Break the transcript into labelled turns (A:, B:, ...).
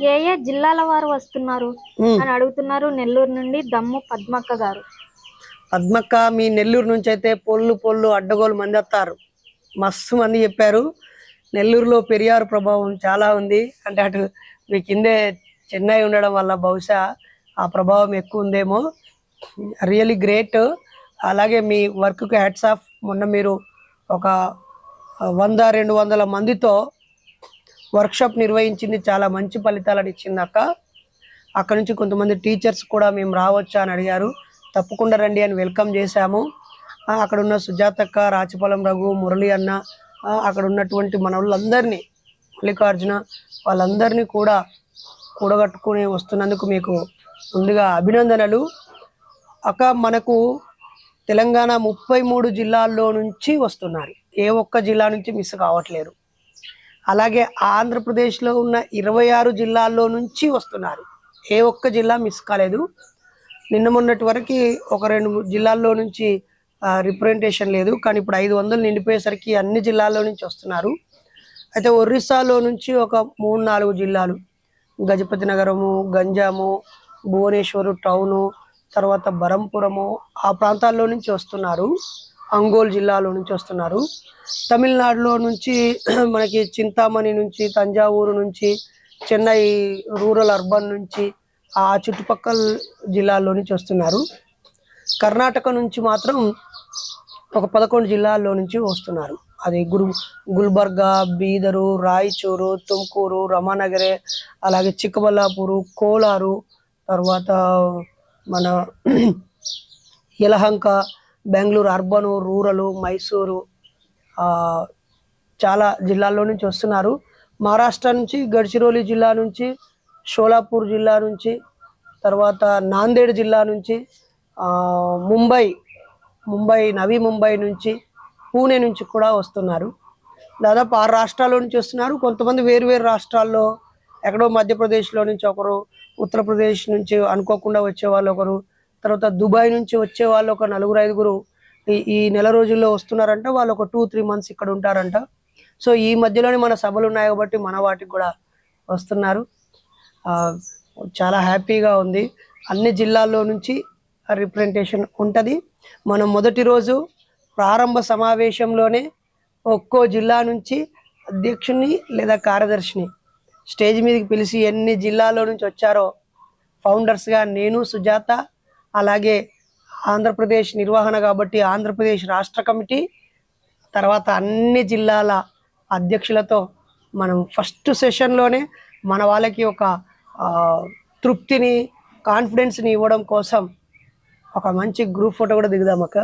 A: ఏ ఏ జిల్లాల వారు వస్తున్నారు. అని అడుగుతున్నారు నెల్లూరు నుండి దమ్ము పద్మక్క గారు.
B: పద్మక్క మీ నెల్లూరు నుంచి అయితే పొల్లు పొల్లు అడ్డగోలు మంది వస్తారు. మస్తు మంది చెప్పారు. నెల్లూరులో పెరియారు ప్రభావం చాలా ఉంది. అంటే అటు మీ కిందే చెన్నై ఉండడం వల్ల బహుశా ఆ ప్రభావం ఎక్కువ ఉందేమో. Really great. అలాగే మీ వర్క్కి హ్యాట్స్ ఆఫ్ మొన్న మీరు ఒక వంద రెండు వందల మందితో వర్క్షాప్ నిర్వహించింది చాలా మంచి ఫలితాలను ఇచ్చింది అక్క. అక్కడ నుంచి కొంతమంది టీచర్స్ కూడా మేము రావచ్చా అని అడిగారు. తప్పకుండా రండి అని వెల్కమ్ చేశాము. అక్కడ ఉన్న సుజాతక్క రాచపాలెం రఘు మురళి అన్న అక్కడ ఉన్నటువంటి మన వాళ్ళందరినీ మల్లికార్జున వాళ్ళందరినీ కూడా కూడగట్టుకుని వస్తున్నందుకు మీకు ముందుగా అభినందనలు. అక్క మనకు తెలంగాణ ముప్పై మూడు జిల్లాల్లో నుంచి వస్తున్నారు. ఏ ఒక్క జిల్లా నుంచి మిస్ కావట్లేరు అలాగే ఆంధ్రప్రదేశ్లో ఉన్న ఇరవై ఆరు జిల్లాల్లో నుంచి వస్తున్నారు. ఏ ఒక్క జిల్లా మిస్ కాలేదు. నిన్న మొన్నటి వరకు ఒక రెండు జిల్లాల్లో నుంచి రిప్రజెంటేషన్ లేదు. కానీ ఇప్పుడు ఐదు వందలు నిండిపోయేసరికి అన్ని జిల్లాల్లో నుంచి వస్తున్నారు. అయితే ఒరిస్సాలో నుంచి ఒక మూడు నాలుగు జిల్లాలు. గజపతి నగరము గంజాము భువనేశ్వరు టౌను తర్వాత బరంపురము ఆ ప్రాంతాల్లో నుంచి వస్తున్నారు. అంగోల్ జిల్లాలో నుంచి వస్తున్నారు. తమిళనాడులో నుంచి మనకి చింతామణి నుంచి తంజావూరు నుంచి చెన్నై రూరల్ అర్బన్ నుంచి ఆ చుట్టుపక్కల జిల్లాల్లో నుంచి వస్తున్నారు. కర్ణాటక నుంచి మాత్రం ఒక పదకొండు జిల్లాల్లో నుంచి వస్తున్నారు. అది గురు గుల్బర్గా బీదరు రాయచూరు తుమ్కూరు రమానగరే అలాగే చిక్కబల్లాపూరు కోలారు తర్వాత మన యలహంక బెంగళూరు అర్బను రూరల్ మైసూరు చాలా జిల్లాల్లో నుంచి వస్తున్నారు. మహారాష్ట్ర నుంచి గడ్చిరోలి జిల్లా నుంచి షోలాపూర్ జిల్లా నుంచి తర్వాత నాందేడ్ జిల్లా నుంచి ముంబై ముంబై నవీ ముంబై నుంచి పూణే నుంచి కూడా వస్తున్నారు. దాదాపు ఆరు రాష్ట్రాల్లో నుంచి వస్తున్నారు. కొంతమంది వేరు వేరు రాష్ట్రాల్లో ఎక్కడో మధ్యప్రదేశ్లో నుంచి ఒకరు ఉత్తరప్రదేశ్ నుంచి అనుకోకుండా వచ్చే వాళ్ళు ఒకరు తర్వాత దుబాయ్ నుంచి వచ్చే వాళ్ళు ఒక నలుగురు ఐదుగురు ఈ ఈ నెల రోజుల్లో వస్తున్నారంట. వాళ్ళు ఒక టూ త్రీ మంత్స్ ఇక్కడ ఉంటారంట. సో ఈ మధ్యలోనే మన సభలు ఉన్నాయి కాబట్టి మన వాటికి కూడా వస్తున్నారు. చాలా హ్యాపీగా ఉంది. అన్ని జిల్లాల్లో నుంచి రిప్రజెంటేషన్ ఉంటుంది. మనం మొదటి రోజు ప్రారంభ సమావేశంలోనే ఒక్కో జిల్లా నుంచి అధ్యక్షుని లేదా కార్యదర్శిని స్టేజ్ మీదకి పిలిచి ఎన్ని జిల్లాలో నుంచి వచ్చారో ఫౌండర్స్గా నేను సుజాత అలాగే ఆంధ్రప్రదేశ్ నిర్వహణ కాబట్టి ఆంధ్రప్రదేశ్ రాష్ట్ర కమిటీ తర్వాత అన్ని జిల్లాల అధ్యక్షులతో మనం ఫస్ట్ సెషన్లోనే మన వాళ్ళకి ఒక తృప్తిని కాన్ఫిడెన్స్ని ఇవ్వడం కోసం ఒక మంచి గ్రూప్ ఫోటో కూడా దిగుదాం అక్క.